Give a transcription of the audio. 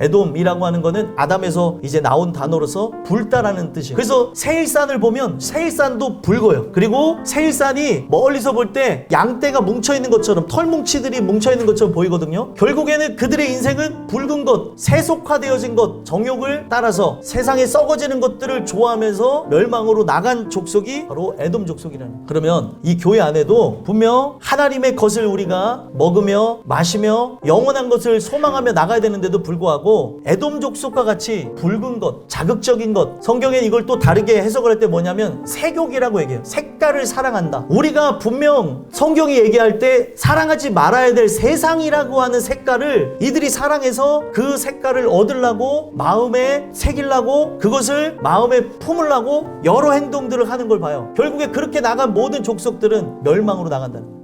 에돔이라고 하는 거는 아담에서 이제 나온 단어로서 불다라는 뜻이에요. 그래서 세일산을 보면 세일산도 붉어요. 그리고 세일산이 멀리서 볼 때 양떼가 뭉쳐 있는 것처럼 털뭉치들이 뭉쳐 있는 것처럼 보이거든요. 결국에는 그들의 인생은 붉은 것, 세속화되어진 것, 정욕을 따라서 세상에 썩어지는 것들을 좋아하면서 멸망으로 나간 족속이 바로 에돔 족속이라는. 그러면 이 교회 안에도 분명 하나님의 것을 우리가 먹으며 마시며 영원한 것을 소망하며 나가야 되는데도 불구하고 에돔 족속과 같이 붉은 것, 자극적인 것. 성경에 이걸 또 다르게 해석을 할 때 뭐냐면 색욕이라고 얘기해요. 색깔을 사랑한다. 우리가 분명 성경이 얘기할 때 사랑하지 말아야 될 세상이라고 하는 색깔을 이들이 사랑해서 그 색깔을 얻으려고 마음에 새기려고 그것을 마음에 품으려고 여러 행동들을 하는 걸 봐요. 결국에 그렇게 나간 모든 족속들은 멸망으로 나간다는 거예요.